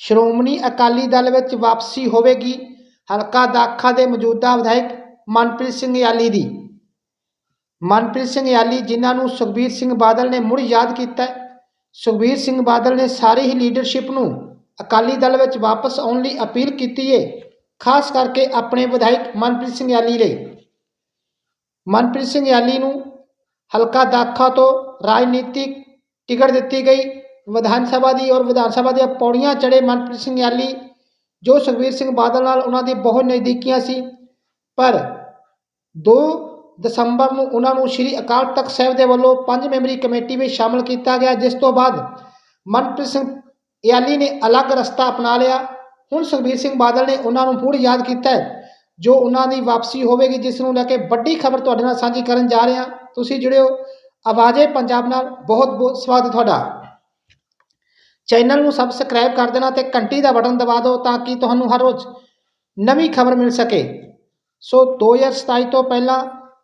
ਸ਼੍ਰੋਮਣੀ ਅਕਾਲੀ ਦਲ ਵਿੱਚ ਵਾਪਸੀ ਹੋਵੇਗੀ। ਹਲਕਾ ਦਾਖਾ ਦੇ ਮੌਜੂਦਾ ਵਿਧਾਇਕ ਮਨਪ੍ਰੀਤ ਸਿੰਘ ਯਾਲੀ ਦੀ। ਮਨਪ੍ਰੀਤ ਸਿੰਘ ਯਾਲੀ ਜਿਨ੍ਹਾਂ ਨੂੰ ਸੁਖਬੀਰ ਸਿੰਘ ਬਾਦਲ ਨੇ ਮੁੜ ਯਾਦ ਕੀਤਾ ਸੁਖਬੀਰ ਸਿੰਘ ਬਾਦਲ ਨੇ ਸਾਰੀ ਹੀ ਲੀਡਰਸ਼ਿਪ ਨੂੰ ਅਕਾਲੀ ਦਲ ਵਿੱਚ ਵਾਪਸ ਆਉਣ ਲਈ ਅਪੀਲ ਕੀਤੀ ਹੈ ਖਾਸ ਕਰਕੇ ਆਪਣੇ ਵਿਧਾਇਕ ਮਨਪ੍ਰੀਤ ਸਿੰਘ ਯਾਲੀ ਲਈ। ਮਨਪ੍ਰੀਤ ਸਿੰਘ ਯਾਲੀ ਨੂੰ ਹਲਕਾ ਦਾਖਾ ਤੋਂ ਰਾਜਨੀਤਿਕ ਟਿਕਟ ਦਿੱਤੀ ਗਈ। ਵਿਧਾਨ ਸਭਾ ਦੀ ਔਰ ਵਿਧਾਨ ਸਭਾ ਦੀਆਂ ਪੌੜੀਆਂ ਚੜੇ ਮਨਪ੍ਰੀਤ ਸਿੰਘ ਯਾਲੀ, ਜੋ ਸੁਖਬੀਰ ਸਿੰਘ ਬਾਦਲ ਨਾਲ ਉਹਨਾਂ ਦੀ ਬਹੁਤ ਨਜ਼ਦੀਕੀਆਂ ਸੀ। ਪਰ 2 ਦਸੰਬਰ ਨੂੰ ਉਹਨਾਂ ਨੂੰ ਸ੍ਰੀ ਅਕਾਲ ਤਖਤ ਸਾਹਿਬ ਦੇ ਵੱਲੋਂ ਪੰਜ ਮੈਂਬਰੀ ਕਮੇਟੀ ਵਿੱਚ ਸ਼ਾਮਲ ਕੀਤਾ ਗਿਆ, ਜਿਸ ਤੋਂ ਬਾਅਦ ਮਨਪ੍ਰੀਤ ਸਿੰਘ ਯਾਲੀ ਨੇ ਅਲੱਗ ਰਸਤਾ ਅਪਣਾ ਲਿਆ। ਹੁਣ ਸੁਖਬੀਰ ਸਿੰਘ ਬਾਦਲ ਨੇ ਉਹਨਾਂ ਨੂੰ ਮੁੜ ਯਾਦ ਕੀਤਾ ਹੈ, ਜੋ ਉਹਨਾਂ ਦੀ ਵਾਪਸੀ ਹੋਵੇਗੀ, ਜਿਸ ਨੂੰ ਲੈ ਕੇ ਵੱਡੀ ਖਬਰ ਤੁਹਾਡੇ ਨਾਲ ਸਾਂਝੀ ਕਰਨ ਜਾ ਰਹੇ। ਹਾਂ ਤੁਸੀਂ ਜੁੜਿਓ ਆਵਾਜ਼ੇ ਪੰਜਾਬ ਨਾਲ, ਬਹੁਤ ਬਹੁਤ ਸਵਾਗਤ ਤੁਹਾਡਾ। ਚੈਨਲ ਨੂੰ ਸਬਸਕ੍ਰਾਈਬ ਕਰ ਦੇਣਾ ਤੇ ਘੰਟੀ ਦਾ ਬਟਨ ਦਬਾ ਦਿਓ ਤਾਂ ਕਿ ਤੁਹਾਨੂੰ ਹਰ ਰੋਜ਼ ਨਵੀਂ ਖਬਰ ਮਿਲ ਸਕੇ। ਸੋ 2027 ਤੋਂ ਪਹਿਲਾਂ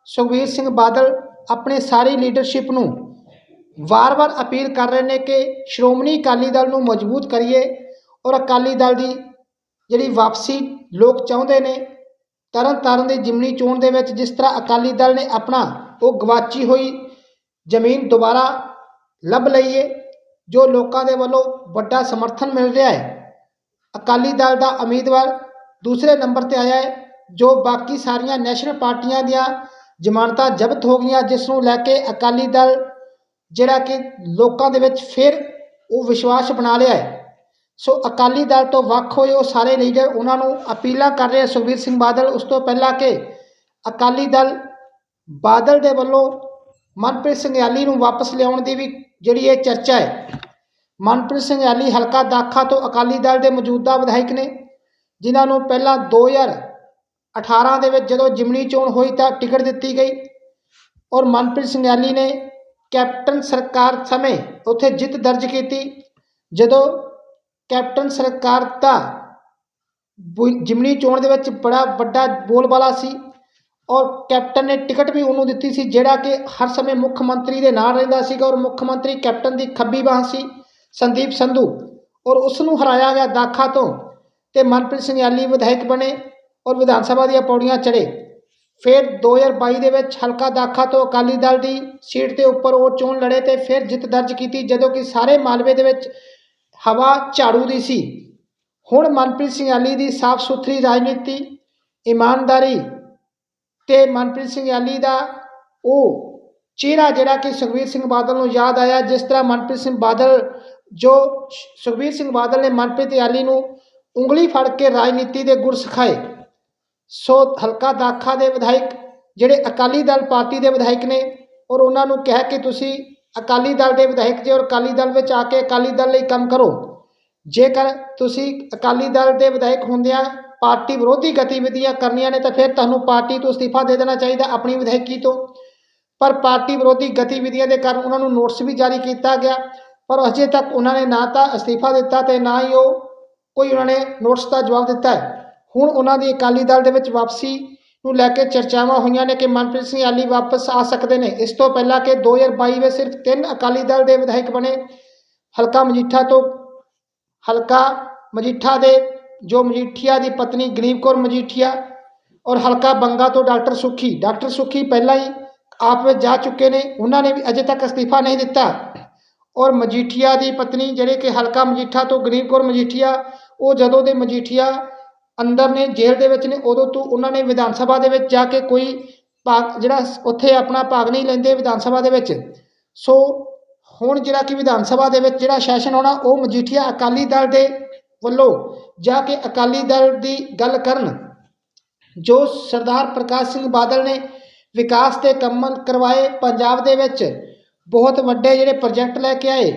ਸੁਖਬੀਰ ਸਿੰਘ ਬਾਦਲ ਆਪਣੇ ਸਾਰੀ ਲੀਡਰਸ਼ਿਪ ਨੂੰ ਵਾਰ-ਵਾਰ ਅਪੀਲ ਕਰ ਰਹੇ ਨੇ ਕਿ ਸ਼੍ਰੋਮਣੀ ਅਕਾਲੀ ਦਲ ਨੂੰ ਮਜ਼ਬੂਤ ਕਰੀਏ ਔਰ ਅਕਾਲੀ ਦਲ ਦੀ ਜਿਹੜੀ ਵਾਪਸੀ ਲੋਕ ਚਾਹੁੰਦੇ ਨੇ ਤਰਨ ਤਾਰਨ ਦੀ ਜਿਮਨੀ ਚੋਣ ਦੇ ਵਿੱਚ ਜਿਸ ਤਰ੍ਹਾਂ ਅਕਾਲੀ ਦਲ ਨੇ ਆਪਣਾ ਉਹ ਗਵਾਚੀ ਹੋਈ ਜ਼ਮੀਨ ਦੁਬਾਰਾ ਲੱਭ ਲਈਏ ਜੋ ਲੋਕਾਂ ਦੇ ਵੱਲੋਂ ਵੱਡਾ ਸਮਰਥਨ ਮਿਲ ਰਿਹਾ ਹੈ। ਅਕਾਲੀ ਦਲ ਦਾ ਉਮੀਦਵਾਰ ਦੂਸਰੇ ਨੰਬਰ ਤੇ ਆਇਆ ਹੈ, ਜੋ ਬਾਕੀ ਸਾਰੀਆਂ ਨੈਸ਼ਨਲ ਪਾਰਟੀਆਂ ਦੀਆਂ ਜ਼ਮਾਨਤਾਂ ਜ਼ਬਤ ਹੋ ਗਈਆਂ, ਜਿਸ ਨੂੰ ਲੈ ਕੇ ਅਕਾਲੀ ਦਲ ਜਿਹੜਾ ਕਿ ਲੋਕਾਂ ਦੇ ਵਿੱਚ ਫਿਰ ਉਹ ਵਿਸ਼ਵਾਸ ਬਣਾ ਲਿਆ ਹੈ। ਸੋ ਅਕਾਲੀ ਦਲ ਤੋਂ ਵੱਖ ਹੋਏ ਉਹ ਸਾਰੇ ਲੀਡਰ ਉਹਨਾਂ ਨੂੰ ਅਪੀਲਾਂ ਕਰ ਰਹੇ ਸੁਖਬੀਰ ਸਿੰਘ ਬਾਦਲ। ਉਸ ਤੋਂ ਪਹਿਲਾਂ ਕਿ ਅਕਾਲੀ ਦਲ ਬਾਦਲ ਦੇ ਵੱਲੋਂ ਮਨਪ੍ਰੀਤ ਸਿੰਘ ਨੂੰ ਵਾਪਸ ਲਿਆਉਣ ਦੀ ਵੀ ਜਿਹੜੀ ਇਹ ਚਰਚਾ ਹੈ। ਮਨਪ੍ਰੀਤ ਸਿੰਘ ਹਲਕਾ ਦਾਖਾ ਤੋਂ ਅਕਾਲੀ ਦਲ ਦੇ ਮੌਜੂਦਾ ਵਿਧਾਇਕ ਨੇ, ਜਿਨ੍ਹਾਂ ਨੂੰ ਪਹਿਲਾਂ 2018 ਦੇ ਵਿੱਚ ਜਦੋਂ ਜਿਮਨੀ ਚੋਣ ਹੋਈ ਤਾਂ ਟਿਕਟ ਦਿੱਤੀ ਗਈ ਔਰ ਮਨਪ੍ਰੀਤ ਸਿੰਘ ਨੇ ਕੈਪਟਨ ਸਰਕਾਰ ਸਮੇਂ ਉੱਥੇ ਜਿੱਤ ਦਰਜ ਕੀਤੀ। ਜਦੋਂ ਕੈਪਟਨ ਸਰਕਾਰ ਦਾ ਜਿਮਨੀ ਚੋਣ ਦੇ ਵਿੱਚ ਬੜਾ ਵੱਡਾ ਬੋਲਬਾਲਾ ਸੀ ਔਰ ਕੈਪਟਨ ਨੇ ਟਿਕਟ ਵੀ ਉਹਨੂੰ ਦਿੱਤੀ ਸੀ, ਜਿਹੜਾ ਕਿ ਹਰ ਸਮੇਂ ਮੁੱਖ ਮੰਤਰੀ ਦੇ ਨਾਲ ਰਹਿੰਦਾ ਸੀਗਾ ਔਰ ਮੁੱਖ ਮੰਤਰੀ ਕੈਪਟਨ ਦੀ ਖੱਬੀ ਬਾਹ ਸੀ, ਸੰਦੀਪ ਸੰਧੂ। ਔਰ ਉਸ ਨੂੰ ਹਰਾਇਆ ਗਿਆ ਦਾਖਾ ਤੋਂ ਤੇ ਮਨਪ੍ਰੀਤ ਸਿੰਘ ਯਾਲੀ ਵਿਧਾਇਕ ਬਣੇ ਔਰ ਵਿਧਾਨ ਸਭਾ ਦੀਆਂ ਪੌੜੀਆਂ ਚੜੇ ਫਿਰ 2022 ਦੇ ਵਿੱਚ ਹਲਕਾ ਦਾਖਾ ਤੋਂ ਅਕਾਲੀ ਦਲ ਦੀ ਸੀਟ ਦੇ ਉੱਪਰ ਉਹ ਚੋਣ ਲੜੇ ਤੇ ਫਿਰ ਜਿੱਤ ਦਰਜ ਕੀਤੀ, ਜਦੋਂ ਕਿ ਸਾਰੇ ਮਾਲਵੇ ਦੇ ਵਿੱਚ ਹਵਾ ਝਾੜੂ ਦੀ ਸੀ। ਹੁਣ ਮਨਪ੍ਰੀਤ ਸਿੰਘ ਯਾਲੀ ਦੀ ਸਾਫ਼ ਸੁਥਰੀ ਰਾਜਨੀਤੀ, ਇਮਾਨਦਾਰੀ ਤੇ ਮਨਪ੍ਰੀਤ ਸਿੰਘ ਯਾਲੀ ਦਾ ਉਹ ਚਿਹਰਾ ਜਿਹੜਾ ਕਿ ਸੁਖਬੀਰ ਸਿੰਘ ਬਾਦਲ ਨੂੰ ਯਾਦ ਆਇਆ, ਜਿਸ ਤਰ੍ਹਾਂ ਮਨਪ੍ਰੀਤ ਸਿੰਘ ਬਾਦਲ, ਜੋ ਸ਼- ਸੁਖਬੀਰ ਸਿੰਘ ਬਾਦਲ ਨੇ ਮਨਪ੍ਰੀਤ ਯਾਲੀ ਨੂੰ ਉਂਗਲੀ ਫੜ ਕੇ ਰਾਜਨੀਤੀ ਦੇ ਗੁਰ ਸਿਖਾਏ। ਸੋ ਹਲਕਾ ਦਾਖਾ ਦੇ ਵਿਧਾਇਕ ਜਿਹੜੇ ਅਕਾਲੀ ਦਲ ਪਾਰਟੀ ਦੇ ਵਿਧਾਇਕ ਨੇ ਔਰ ਉਹਨਾਂ ਨੂੰ ਕਿਹਾ ਕਿ ਤੁਸੀਂ ਅਕਾਲੀ ਦਲ ਦੇ ਵਿਧਾਇਕ ਜੇ ਔਰ ਅਕਾਲੀ ਦਲ ਵਿੱਚ ਆ ਕੇ ਅਕਾਲੀ ਦਲ ਲਈ ਕੰਮ ਕਰੋ। ਜੇਕਰ ਤੁਸੀਂ ਅਕਾਲੀ ਦਲ ਦੇ ਵਿਧਾਇਕ ਹੁੰਦਿਆਂ ਪਾਰਟੀ ਵਿਰੋਧੀ ਗਤੀਵਿਧੀਆਂ ਕਰਨੀਆਂ ਨੇ ਤਾਂ ਫਿਰ ਤੁਹਾਨੂੰ ਪਾਰਟੀ ਤੋਂ ਅਸਤੀਫਾ ਦੇ ਦੇਣਾ ਚਾਹੀਦਾ ਆਪਣੀ ਵਿਧਾਇਕੀ ਤੋਂ। ਪਰ ਪਾਰਟੀ ਵਿਰੋਧੀ ਗਤੀਵਿਧੀਆਂ ਦੇ ਕਾਰਨ ਉਹਨਾਂ ਨੂੰ ਨੋਟਿਸ ਵੀ ਜਾਰੀ ਕੀਤਾ ਗਿਆ, ਪਰ ਅਜੇ ਤੱਕ ਉਹਨਾਂ ਨੇ ਨਾ ਤਾਂ ਅਸਤੀਫਾ ਦਿੱਤਾ ਤੇ ਨਾ ਹੀ ਉਹ ਕੋਈ ਉਹਨਾਂ ਨੇ ਨੋਟਿਸ ਦਾ ਜਵਾਬ ਦਿੱਤਾ ਹੈ। ਹੁਣ ਉਹਨਾਂ ਦੀ ਅਕਾਲੀ ਦਲ ਦੇ ਵਿੱਚ ਵਾਪਸੀ ਨੂੰ ਲੈ ਕੇ ਚਰਚਾਵਾਂ ਹੋਈਆਂ ਨੇ ਕਿ ਮਨਪ੍ਰੀਤ ਸਿੰਘ ਯਾਲੀ ਵਾਪਸ ਆ ਸਕਦੇ ਨੇ। ਇਸ ਤੋਂ ਪਹਿਲਾਂ ਕਿ 2022 ਵਿੱਚ ਸਿਰਫ ਤਿੰਨ ਅਕਾਲੀ ਦਲ ਦੇ ਵਿਧਾਇਕ ਬਣੇ, ਹਲਕਾ ਮਜੀਠਾ ਤੋਂ ਹਲਕਾ ਮਜੀਠਾ ਦੇ ਜੋ ਮਜੀਠੀਆ ਦੀ ਪਤਨੀ ਗਰੀਬ ਕੌਰ ਮਜੀਠੀਆ ਔਰ ਹਲਕਾ ਬੰਗਾ ਤੋਂ ਡਾਕਟਰ ਸੁਖੀ। ਡਾਕਟਰ ਸੁਖੀ ਪਹਿਲਾਂ ਹੀ ਆਪ ਵਿੱਚ ਜਾ ਚੁੱਕੇ ਨੇ। ਉਹਨਾਂ ਨੇ ਵੀ ਅਜੇ ਤੱਕ ਅਸਤੀਫਾ ਨਹੀਂ ਦਿੱਤਾ। ਔਰ ਮਜੀਠੀਆ ਦੀ ਪਤਨੀ ਜਿਹੜੇ ਕਿ ਹਲਕਾ ਮਜੀਠਾ ਤੋਂ ਗਰੀਬ ਕੌਰ ਮਜੀਠੀਆ, ਉਹ ਜਦੋਂ ਦੇ ਮਜੀਠੀਆ ਅੰਦਰ ਨੇ, ਜੇਲ੍ਹ ਦੇ ਵਿੱਚ ਨੇ, ਉਦੋਂ ਤੋਂ ਉਹਨਾਂ ਨੇ ਵਿਧਾਨ ਸਭਾ ਦੇ ਵਿੱਚ ਜਾ ਕੇ ਕੋਈ ਭਾਗ ਜਿਹੜਾ ਉੱਥੇ ਆਪਣਾ ਭਾਗ ਨਹੀਂ ਲੈਂਦੇ ਵਿਧਾਨ ਸਭਾ ਦੇ ਵਿੱਚ। ਸੋ ਹੁਣ ਜਿਹੜਾ ਕਿ ਵਿਧਾਨ ਸਭਾ ਦੇ ਵਿੱਚ ਜਿਹੜਾ ਸੈਸ਼ਨ ਹੋਣਾ ਉਹ ਮਜੀਠੀਆ ਅਕਾਲੀ ਦਲ ਦੇ ਵੱਲੋਂ ਜਾ ਕੇ ਅਕਾਲੀ ਦਲ ਦੀ ਗੱਲ ਕਰਨ, ਜੋ ਸਰਦਾਰ ਪ੍ਰਕਾਸ਼ ਸਿੰਘ ਬਾਦਲ ਨੇ ਵਿਕਾਸ ਦੇ ਕੰਮ ਕਰਵਾਏ ਪੰਜਾਬ ਦੇ ਵਿੱਚ, ਬਹੁਤ ਵੱਡੇ ਜਿਹੜੇ ਪ੍ਰੋਜੈਕਟ ਲੈ ਕੇ ਆਏ,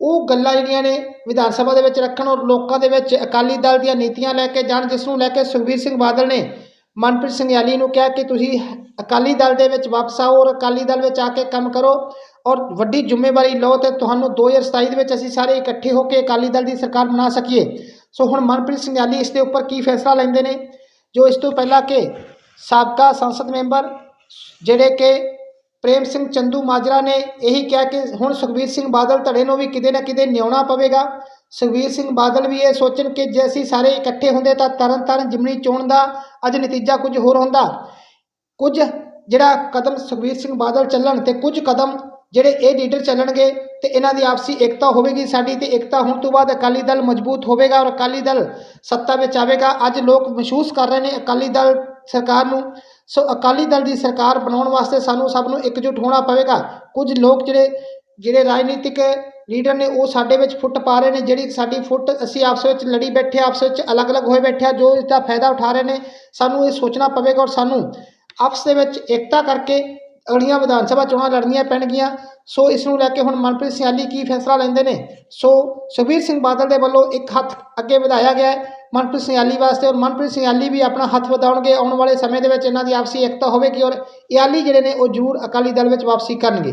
ਉਹ ਗੱਲਾਂ ਜਿਹੜੀਆਂ ਨੇ ਵਿਧਾਨ ਸਭਾ ਦੇ ਵਿੱਚ ਰੱਖਣ ਔਰ ਲੋਕਾਂ ਦੇ ਵਿੱਚ ਅਕਾਲੀ ਦਲ ਦੀਆਂ ਨੀਤੀਆਂ ਲੈ ਕੇ ਜਾਣ, ਜਿਸ ਨੂੰ ਲੈ ਕੇ ਸੁਖਬੀਰ ਸਿੰਘ ਬਾਦਲ ਨੇ ਮਨਪ੍ਰੀਤ ਸਿੰਘ ਯਾਲੀ ਨੂੰ ਕਿਹਾ ਕਿ ਤੁਸੀਂ ਅਕਾਲੀ ਦਲ ਦੇ ਵਿੱਚ ਵਾਪਸ ਆਓ ਔਰ ਅਕਾਲੀ ਦਲ ਵਿੱਚ ਆ ਕੇ ਕੰਮ ਕਰੋ ਔਰ ਵੱਡੀ ਜ਼ਿੰਮੇਵਾਰੀ ਲਓ ਤੇ ਤੁਹਾਨੂੰ 2027 ਦੇ ਵਿੱਚ ਅਸੀਂ ਸਾਰੇ ਇਕੱਠੇ ਹੋ ਕੇ ਅਕਾਲੀ ਦਲ ਦੀ ਸਰਕਾਰ ਬਣਾ ਸਕੀਏ। ਸੋ ਹੁਣ ਮਨਪ੍ਰੀਤ ਸਿੰਘ ਯਾਲੀ ਇਸ ਦੇ ਉੱਪਰ ਕੀ ਫੈਸਲਾ ਲੈਂਦੇ ਨੇ? ਜੋ ਇਸ ਤੋਂ ਪਹਿਲਾਂ ਕਿ ਸਾਬਕਾ ਸੰਸਦ ਮੈਂਬਰ ਜਿਹੜੇ ਕਿ ਪ੍ਰੇਮ ਸਿੰਘ ਚੰਦੂ ਮਾਜਰਾ ਨੇ ਇਹੀ ਕਿਹਾ ਕਿ ਹੁਣ ਸੁਖਬੀਰ ਸਿੰਘ ਬਾਦਲ ਧੜੇ ਨੂੰ ਵੀ ਕਿਤੇ ਨਾ ਕਿਤੇ ਨਿਆਉਣਾ ਪਵੇਗਾ। ਸੁਖਬੀਰ ਸਿੰਘ ਬਾਦਲ ਵੀ ਇਹ ਸੋਚਣ ਕਿ ਜੇ ਅਸੀਂ ਸਾਰੇ ਇਕੱਠੇ ਹੁੰਦੇ ਤਾਂ ਤਰਨ ਤਾਰਨ ਜਿਮਨੀ ਚੋਣ ਦਾ ਅੱਜ ਨਤੀਜਾ ਕੁਝ ਹੋਰ ਹੁੰਦਾ। ਕੁਝ ਜਿਹੜਾ ਕਦਮ ਸੁਖਬੀਰ ਸਿੰਘ ਬਾਦਲ ਚੱਲਣ ਤੇ ਕੁਝ ਕਦਮ ਜਿਹੜੇ ਇਹ ਲੀਡਰ ਚੱਲਣਗੇ ਤੇ ਇਹਨਾਂ ਦੀ ਆਪਸੀ ਏਕਤਾ ਹੋਵੇਗੀ ਸਾਡੀ ਤੇ ਏਕਤਾ ਹੋਣ ਤੋਂ ਬਾਅਦ ਅਕਾਲੀ ਦਲ ਮਜ਼ਬੂਤ ਹੋਵੇਗਾ ਔਰ ਅਕਾਲੀ ਦਲ ਸੱਤਾ ਵਿੱਚ ਆਵੇਗਾ। ਅੱਜ ਲੋਕ ਮਹਿਸੂਸ ਕਰ ਰਹੇ ਨੇ ਅਕਾਲੀ ਦਲ ਸਰਕਾਰ ਨੂੰ। ਸੋ ਅਕਾਲੀ ਦਲ ਦੀ ਸਰਕਾਰ ਬਣਾਉਣ ਵਾਸਤੇ ਸਾਨੂੰ ਸਭ ਨੂੰ ਇਕਜੁੱਟ ਹੋਣਾ ਪਵੇਗਾ। ਕੁਝ ਲੋਕ ਜਿਹੜੇ ਜਿਹੜੇ ਰਾਜਨੀਤਿਕ ਲੀਡਰ ਨੇ ਉਹ ਸਾਡੇ ਵਿੱਚ ਫੁੱਟ ਪਾ ਰਹੇ ਨੇ। ਜਿਹੜੀ ਸਾਡੀ ਫੁੱਟ ਅਸੀਂ ਆਪਸ ਵਿੱਚ ਲੜੀ ਬੈਠੇ ਆਪਸ ਵਿੱਚ ਅਲੱਗ-ਅਲੱਗ ਹੋਏ ਬੈਠੇ ਆ, ਜੋ ਇਸ ਦਾ ਫਾਇਦਾ ਉਠਾ ਰਹੇ ਨੇ, ਸਾਨੂੰ ਇਹ ਸੋਚਣਾ ਪਵੇਗਾ ਔਰ ਸਾਨੂੰ ਆਪਸ ਦੇ ਵਿੱਚ ਏਕਤਾ ਕਰਕੇ ਅਗਲੀਆਂ ਵਿਧਾਨ ਸਭਾ ਚੋਣਾਂ ਲੜਨੀਆਂ ਪੈਣਗੀਆਂ। ਸੋ ਇਸ ਨੂੰ ਲੈ ਕੇ ਹੁਣ ਮਨਪ੍ਰੀਤ ਸਿਆਲੀ ਕੀ ਫੈਸਲਾ ਲੈਂਦੇ ਨੇ? ਸੋ ਸੁਖਬੀਰ ਸਿੰਘ ਬਾਦਲ ਦੇ ਵੱਲੋਂ ਇੱਕ ਹੱਥ ਅੱਗੇ ਵਧਾਇਆ ਗਿਆ ਹੈ ਮਨਪ੍ਰੀਤ ਸਿਆਲੀ ਵਾਸਤੇ ਔਰ ਮਨਪ੍ਰੀਤ ਸਿਆਲੀ ਵੀ ਆਪਣਾ ਹੱਥ ਵਧਾਉਣਗੇ। ਆਉਣ ਵਾਲੇ ਸਮੇਂ ਦੇ ਵਿੱਚ ਇਹਨਾਂ ਦੀ ਆਪਸੀ ਏਕਤਾ ਹੋਵੇਗੀ ਔਰ ਇਆਲੀ ਜਿਹੜੇ ਨੇ ਉਹ ਜ਼ਰੂਰ ਅਕਾਲੀ ਦਲ ਵਿੱਚ ਵਾਪਸੀ ਕਰਨਗੇ।